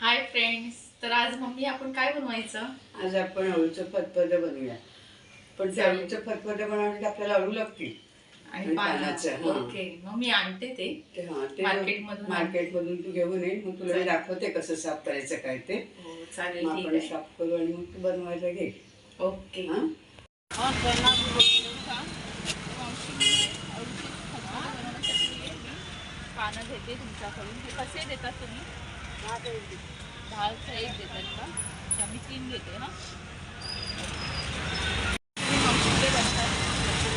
Hi friends तर आज mummy आपण काय बनवायचं? आज आपण अळूचं फतफद बनवूया. पण चालेल. अळूचं फतफद बनवण्यासाठी आपल्याला अळू लागतील. आणि पानाचं. ओके. मग मी आणते ते. ते ते मार्केटमधून मार्केटमधून तू घेऊन ये. मग तुला मी दाखवते कसं साफ करायचं काय ते. हो चालेल. आपण साफ करू आणि मग तू बनवायला घे. ओके. हा? पानं घेते तुमच्याकडून. ते कसे देतात तुम्ही? दहाचं एक देतात का अच्छा मी तीन घेते ना.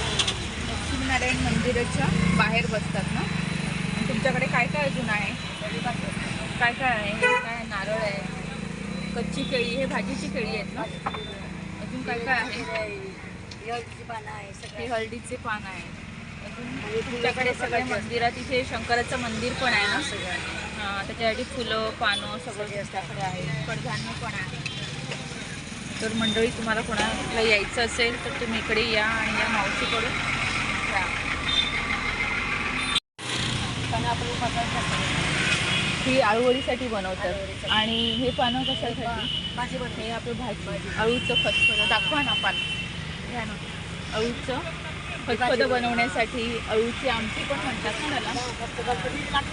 लक्ष्मीनारायण मंदिराच्या बाहेर बसतात ना. तुमच्याकडे काय काय अजून आहे? काय काय आहे? हे काय नारळ आहे. कच्ची केळी हे भाजीची केळी आहेत ना. अजून काय काय आहे? हे हळदीचे पान आहे अजून तुमच्याकडे सगळ्या मंदिरात इथे शंकराचं मंदिर पण आहे ना. सगळं त्याच्यासाठी फुलं पानं सगळं तुमच्याकडे आहे. कडधान्य पण आहे. तर मंडळी तुम्हाला कोणाला यायचं असेल तर तुम्ही इकडे या आणि या मावशीकडून घ्या ही आळूवडीसाठी बनवतात. आणि हे पानं कशासाठी? हे आपलं भाजी. अळूचं फतफद दाखवा ना पान. घ्या ना. अळूचं फतफद बनवण्यासाठी अळूची आमटी पण म्हणतात ना त्याला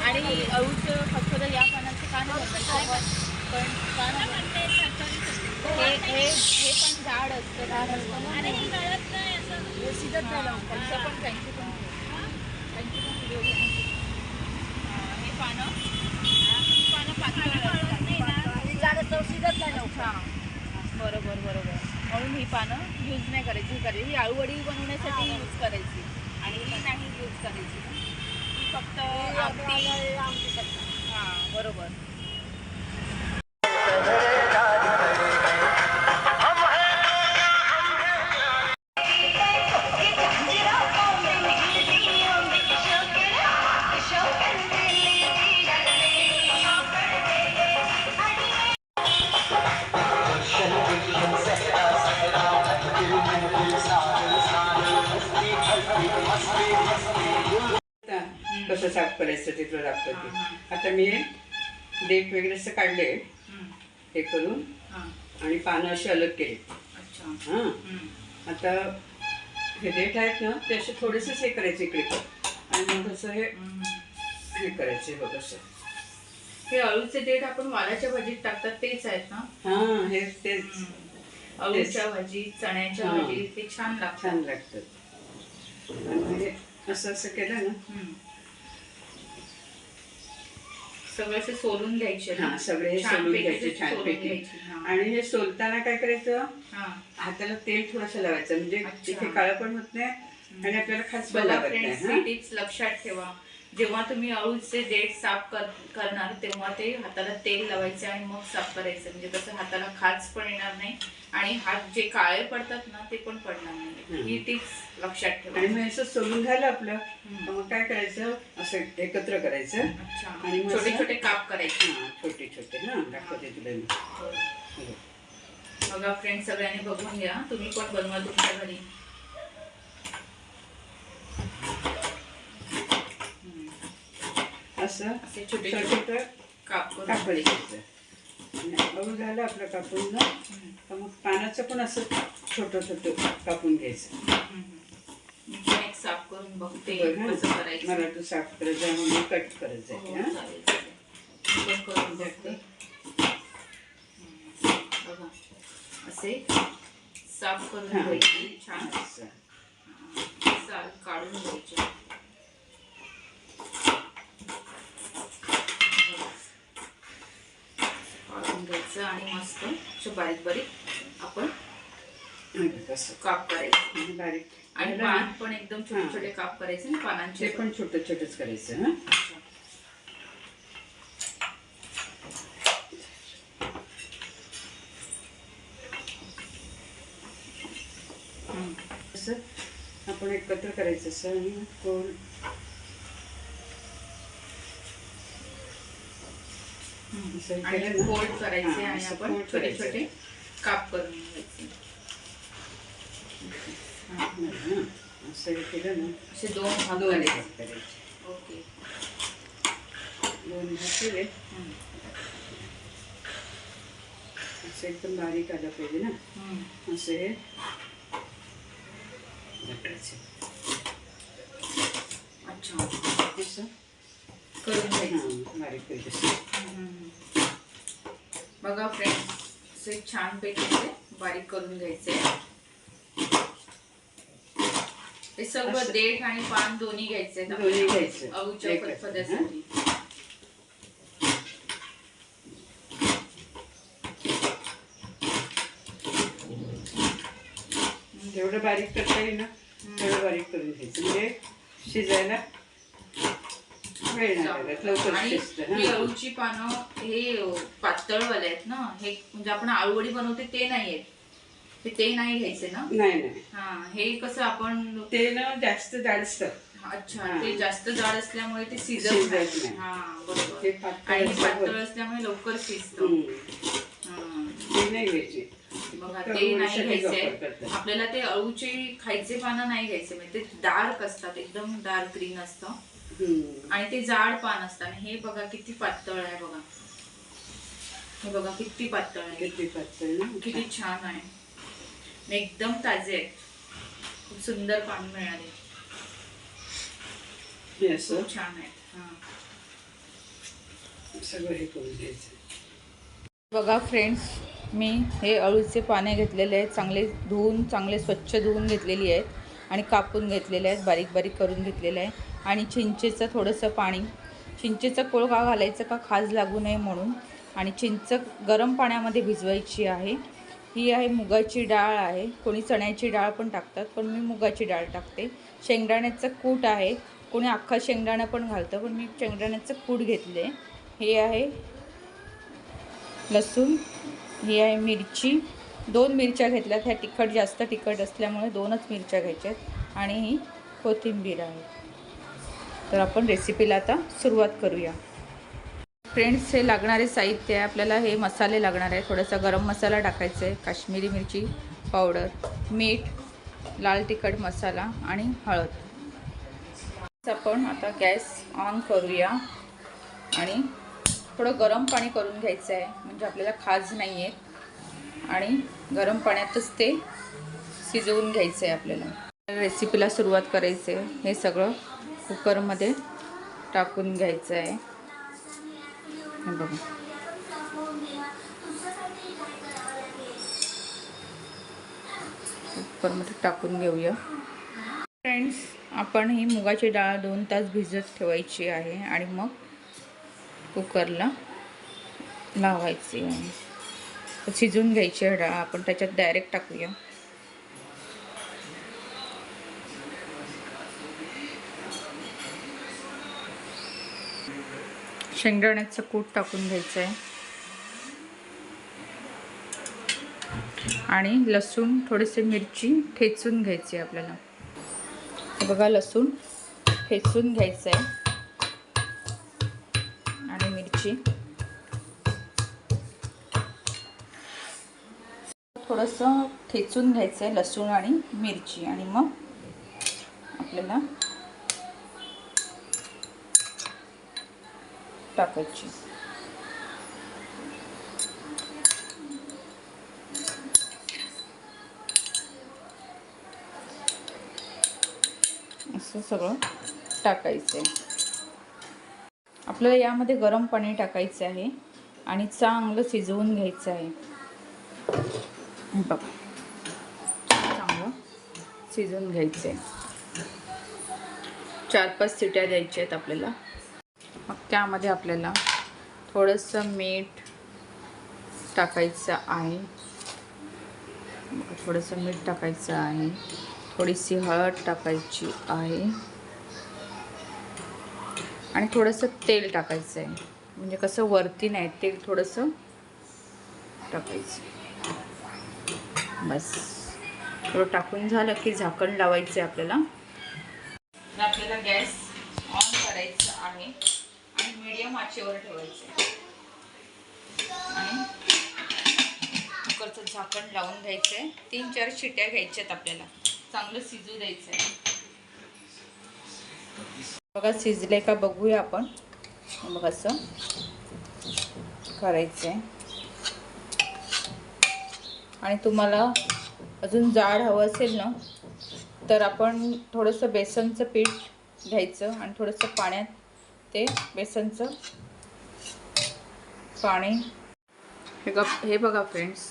आणि अळूचं फतफद या पानाचं का नाही बनवतात? पण. का नाही? हे हे हे पण झाड असतं. झाड असतं ना? त्यांचं पण त्यांची पण त्यांची पण व्हिडिओ हे पानं. बरोबर बरोबर. म्हणून ही पानं यूज नाही करायची ही करायची. ही आळूवडी बनवण्यासाठी यूज करायची. आणि ही नाही यूज करायची. ही फक्त आमटी हां बरोबर. कसं साफ करायचं ते तुला दाखवते. आता मी देठ वगैरे असं काढले. हे करून आणि पानं अशी अलग केली. हां. आता हे देठ आहेत ना ते असे थोडेसेच हे करायचे इकडे. आणि मग असं हे. हे करायचे बघ असं. हे अळूचे देठ आपण वालाच्या भाजीत टाकतात तेच आहेत ना? हां हे तेच. अळूच्या भाजी चण्याच्या हां. भाजी ते छान लागतात. छान लागतं आणि हे असं असं केलं ना. सगळे असे सोलून घ्यायचे ना? हां सगळे छान सोलून पैकी घ्यायचे सोलून घ्यायचे, हां. आणि हे सोलताना काय करायचं हां. हाताला तेल थोडंसं लावायचं म्हणजे अच्छा. तिथे काळं पण होत नाही आणि आपल्याला खास पण लागत फ्रेंड्स नाही ही टिप्स लक्षात ठेवा जेव्हा तुम्ही अळूचे देठ साफ कर करणार तेव्हा ते हाताला तेल लावायचे आणि मग साफ करायचं. म्हणजे कसं हाताला खाज पण येणार नाही आणि हात जे काळे पडतात ना ते पण पडणार नाही. ही टिप्स लक्षात ठेवा. आणि मग असं सोलून झालं आपलं. मग काय करायचं? असं एकत्र करायचं. आणि मग छोटे असं- छोटे काप करायचे. हां छोटे छोटे हां दाखवते तुला मी. हो. बघा फ्रेंड सगळ्यांनी बघून घ्या. तुम्ही पण बनवा तुमच्या घरी. असं छोटे छोटे छोटे छोटे काप करून कापडी घ्यायचं हळू झालं आपलं कापून. तर मग पानाचं पण असं छोटं छोटं कापून घ्यायचं. साफ करून बघते बघ. कसं करायचं. मला तू साफ करत जा म्हणून कट करत जाईल हां करून बघते. बघा. असे साफ करून. घ्यायचे छान. असं. काढून घ्यायचे काढून घ्यायचं आणि मस्त असे बारीक बारीक आपण काप करायचे आणि बारीक आणि पान ना? पण एकदम छोटे. छोटे काप करायचे आणि पानांचे पण छोटं छोटंच करायचं हां. असं आपण एकत्र करायचं असं आणि गोल आणि फोल्ड करायचे आणि आपण. छोटे छोटे काप करून घ्यायचे. असं केलं ना. असे दोन भाग करायचे. ओके. दोन भाग केले. असं एकदम बारीक आलं पाहिजे ना. हम्म. असं हे अच्छा. असं? करून घ्यायचं हां बारीक. बघा फ्रेंड्स असे छान पैकी ते बारीक करून घ्यायचे हे सगळं. देठ आणि पान दोन्ही घ्यायचे दोन्ही घ्यायचं. एकच, फदफद्यासाठी जेवढं बारीक करता येईल ना तेवढं बारीक करून घ्यायचं म्हणजे शिजायला वेळ नाही लागत लवकर आणि शिजतं ही हां. अळूची पानं हे पातळवाले आहेत ना हे म्हणजे आपण आळूवडी बनवते ते नाही आहेत हे ते नाही घ्यायचे ना नाही नाही हा हे कसं आपण ते ना जास्त जाडसतं अच्छा. ते जास्त जाड असल्यामुळे ते शिजत शिजत नाही नाही. हा ते बरोबर पातळ आणि हे असल्यामुळे- पातळ असल्यामुळे लवकर शिजतं. ते नाही घ्यायचे बघा तर ते नाही घ्यायचे करतात. आपल्याला ते अळूचे खायचे पानं नाही घ्यायचे म्हणजे ते डार्क असतात एकदम डार्क ग्रीन असतं. आणि ते जाड पान असतात हे बघा किती पातळ आहे बघा. हे बघा किती पातळ आहे. किती पातळ ना किती छान आहे. एकदम ताजे आहेत. खूप सुंदर पान मिळाले. हे खूप छान आहेत. हा. सगळं हे करून घ्यायचं. बघा फ्रेंड्स मी हे अळूचे पाने घेतलेले आहेत. चांगले धुवून चांगले स्वच्छ धुवून घेतलेली आहेत. आणि कापून घेतलेले आहेत. बारीक बारीक करून घेतलेले आहे आणि चिंचेचं थोडंसं पाणी. चिंचेचं कोळ का घालायचं का खाज लागू नये म्हणून. आणि चिंच गरम पाण्यामध्ये भिजवायची आहे. ही आहे मुगाची डाळ आहे. कोणी चण्याची डाळ पण टाकतात पण मी मुगाची डाळ टाकते. शेंगदाण्याचं कूट आहे. कोणी अख्खा शेंगदाणा पण घालतं पण मी शेंगदाण्याचं कूट घेतले. हे आहे लसूण ही आहे मिरची. दोन मिरच्या घेतल्यात. ह्या तिखट जास्त तिखट असल्यामुळे दोनच मिरच्या घ्यायच्या आहेत आणि ही कोथिंबीर आहे. तर आपण रेसिपीला आता सुरुवात करूया. फ्रेंड्स हे लागणारे साहित्य आहे. आपल्याला हे मसाले लागणार आहे. थोडासा गरम मसाला टाकायचा आहे. काश्मीरी मिरची पावडर मीठ लाल तिखट मसाला आणि हळद. आपण आता गॅस ऑन करूया आणि थोडं गरम पाणी करून घ्यायचं आहे. म्हणजे आपल्याला खाज नाही आहे आणि गरम पाण्यातच ते शिजवून घ्यायचं आहे आपल्याला. रेसिपीला सुरुवात करायचं आहे हे सगळं कुकरमध्ये टाकून घ्यायचं आहे बघा. कुकरमध्ये टाकून घेऊया. फ्रेंड्स आपण ही मुगाची डाळ दोन तास भिजत ठेवायची आहे आणि मग कुकरला लावायची आहे. शिजून घ्यायची आहे डाळ. आपण त्याच्यात डायरेक्ट टाकूया. शेंगदाण्याचं कूट टाकून घ्यायचं आहे आणि लसूण थोडेसे मिरची ठेचून घ्यायची आहे आपल्याला बघा लसूण ठेचून घ्यायचं आहे आणि मिरची. थोडंसं ठेचून घ्यायचं आहे लसूण आणि मिरची. आणि मग आपल्याला टाकायची. असं सगळं टाकायचं आहे आपल्याला यामध्ये गरम पाणी टाकायचं आहे आणि चांगलं शिजवून घ्यायचं आहे. बघा. चांगलं शिजवून घ्यायचं आहे चार पाच सिट्या द्यायच्या आहेत आपल्याला. त्यामध्ये आपल्याला थोडंसं मीठ टाकायचं आहे. थोडंसं मीठ टाकायचं आहे. थोडीशी हळद टाकायची आहे. आणि थोडंसं तेल टाकायचं आहे. म्हणजे कसं वरती नाही तेल थोडंसं टाकायचं. बस. थोडं टाकून झालं की झाकण लावायचं आहे आपल्याला. आपल्याला गॅस ऑन करायचं आहे. मीडियम आचेवर ठेवायचं. आणि कुकरचं झाकण लावून घ्यायचं आहे तीन चार शिट्या घ्यायच्या आहेत आपल्याला. चांगलं शिजू द्यायचं आहे बघा शिजले का बघूया आपण. मग असं करायचं आहे आणि तुम्हाला अजून जाड हवं असेल ना तर आपण थोडंसं बेसनचं पीठ घ्यायचं आणि थोडंसं पाण्यात ते बेसनचं पाणी. हे ग हे बघा फ्रेंड्स.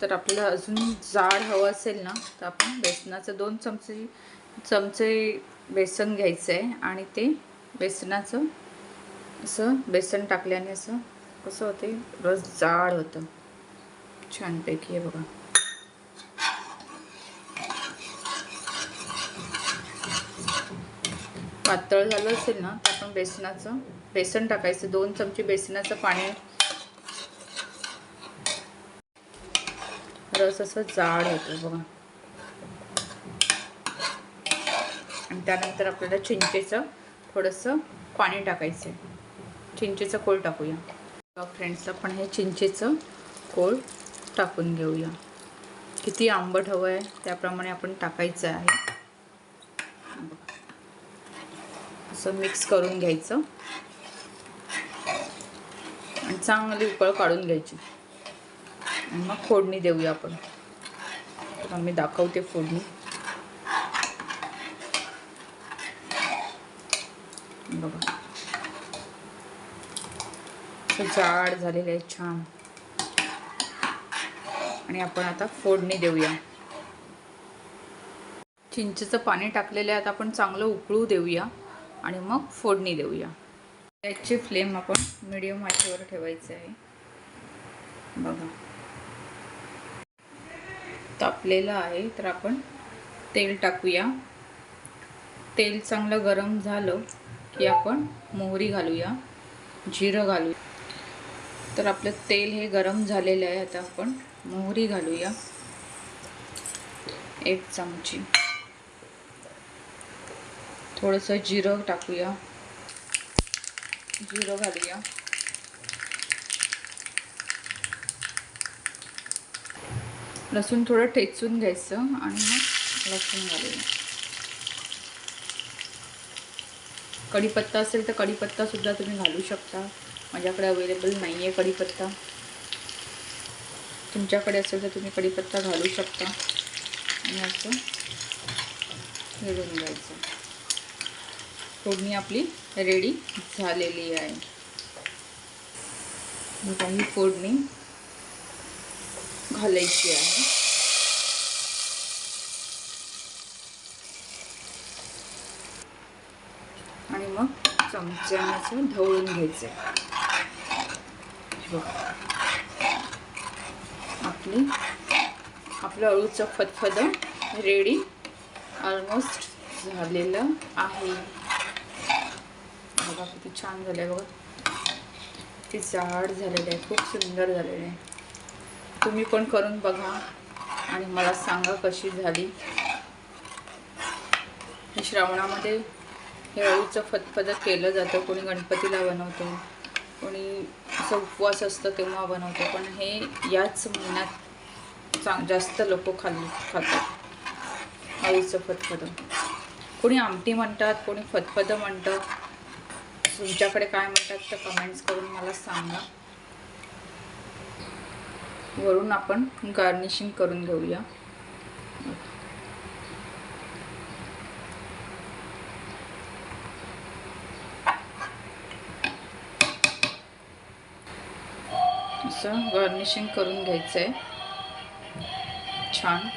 तर आपल्याला अजून जाड हवं असेल ना तर आपण बेसनाचं दोन चमचे चमचे बेसन घ्यायचं आहे आणि ते बेसनाचं असं बेसन टाकल्याने असं कसं होते? रस जाड होतं. छानपैकी आहे बघा. पातळ झालं असेल ना तर बेसनाचं बेसन टाकायचं दोन चमचे बेसनाचं पाणी. रस असं जाड होतं बघा. आणि त्यानंतर आपल्याला चिंचेचं थोडंसं पाणी टाकायचं आहे. चिंचेचं कोळ टाकूया. फ्रेंड्स आपण हे चिंचेचं कोळ टाकून घेऊया. किती आंबट हवं आहे त्याप्रमाणे आपण टाकायचं आहे. असं मिक्स करून घ्यायचं. आणि चांगली उकळ काढून घ्यायची. आणि मग फोडणी देऊया आपण. तर मी दाखवते फोडणी. बघा. जाड झालेलं आहे छान. आणि आपण आता फोडणी देऊया. चिंचेचं पाणी टाकलेलं आहे आता आपण चांगलं उकळू देऊया. आणि मग फोडणी देऊया. गॅसची फ्लेम आपण मिडियम आचेवर ठेवायची आहे. बघा. तापलेलं आहे तर आपण तेल टाकूया. तेल चांगलं गरम झालं की आपण मोहरी घालूया जिरं घालूया. तर आपलं तेल हे गरम झालेलं आहे आता आपण मोहरी घालूया. एक चमची. थोडंसं जिरं टाकूया. जिरं घालूया. लसूण थोडं ठेचून घ्यायचं आणि मग लसूण घालूया. कढीपत्ता असेल तर कढीपत्तासुद्धा तुम्ही घालू शकता. माझ्याकडे अवेलेबल नाही आहे कढीपत्ता. तुमच्याकडे असेल तर तुम्ही कढीपत्ता घालू शकता. आणि असं घालून घ्यायचं. फोडणी आपली रेडी झालेली आहे. मग ही फोडणी घालायची आहे. आणि मग चमच्याने असं ढवळून घ्यायचं आपली आपलं अळूचं फतफद रेडी ऑलमोस्ट झालेलं आहे. बघा किती छान झालं आहे बघा. किती जाड झालेलं आहे खूप सुंदर झालेलं आहे तुम्ही पण करून बघा आणि मला सांगा कशी झाली. श्रावणामध्ये हे अळूचं फतफद केलं जातं कोणी गणपतीला बनवतो कोणी असं उपवास असतं तेव्हा बनवतो पण हे याच महिन्यात चांग जास्त लोक खाल्ली खातात. अळूचं फतफद कोणी आमटी म्हणतात कोणी फतफद म्हणतात तुमच्याकडे काय म्हणतात तर कमेंट्स करून मला सांगा. वरून आपण गार्निशिंग करून घेऊया. असं गार्निशिंग करून घ्यायचं आहे छान.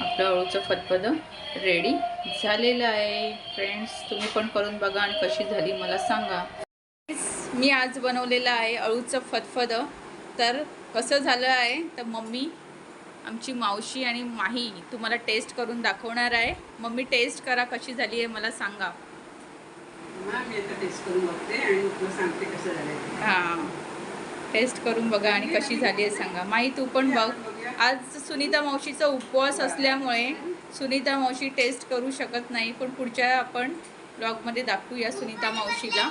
आपलं अळूचं फतपदं. रेडी झालेलं आहे. फ्रेंड्स तुम्ही पण करून बघा आणि कशी झाली मला सांगा. मी आज बनवलेलं आहे अळूचं फतफद तर कसं झालं आहे? तर मम्मी आमची मावशी आणि माही तुम्हाला टेस्ट करून दाखवणार आहे. मम्मी टेस्ट करा कशी झाली आहे मला सांगा. मी आता टेस्ट करून बघते आणि तुला सांगते कसं झालंय ते. हां. टेस्ट करून बघा आणि कशी झाली आहे सांगा. माही तू पण बघ. आज सुनीता मावशीचा उपवास असल्यामुळे सुनीता मावशी टेस्ट करू शकत नाही पण पुढच्या आपण ब्लॉगमध्ये दाखवूया सुनीता मावशीला.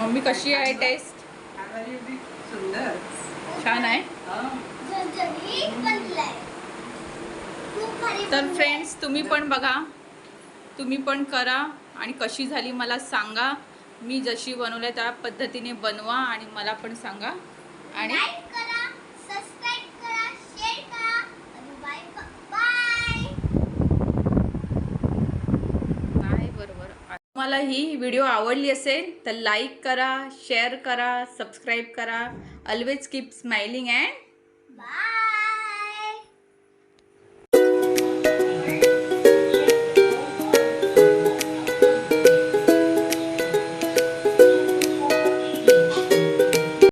मम्मी कशी आहे टेस्ट? छान सुंदर छान आहे. तर फ्रेंड्स तुम्ही पण बघा. तुम्ही पण करा आणि कशी झाली मला सांगा. मी जशी बनवलं त्या पद्धतीने बनवा आणि मला पण सांगा. आणि लाईक करा सबस्क्राईब करा शेअर करा आणि बाय बाय नाही बरोबर तुम्हाला ही व्हिडिओ आवडली असेल तर लाईक करा शेअर करा सबस्क्राईब करा. Always keep smiling and bye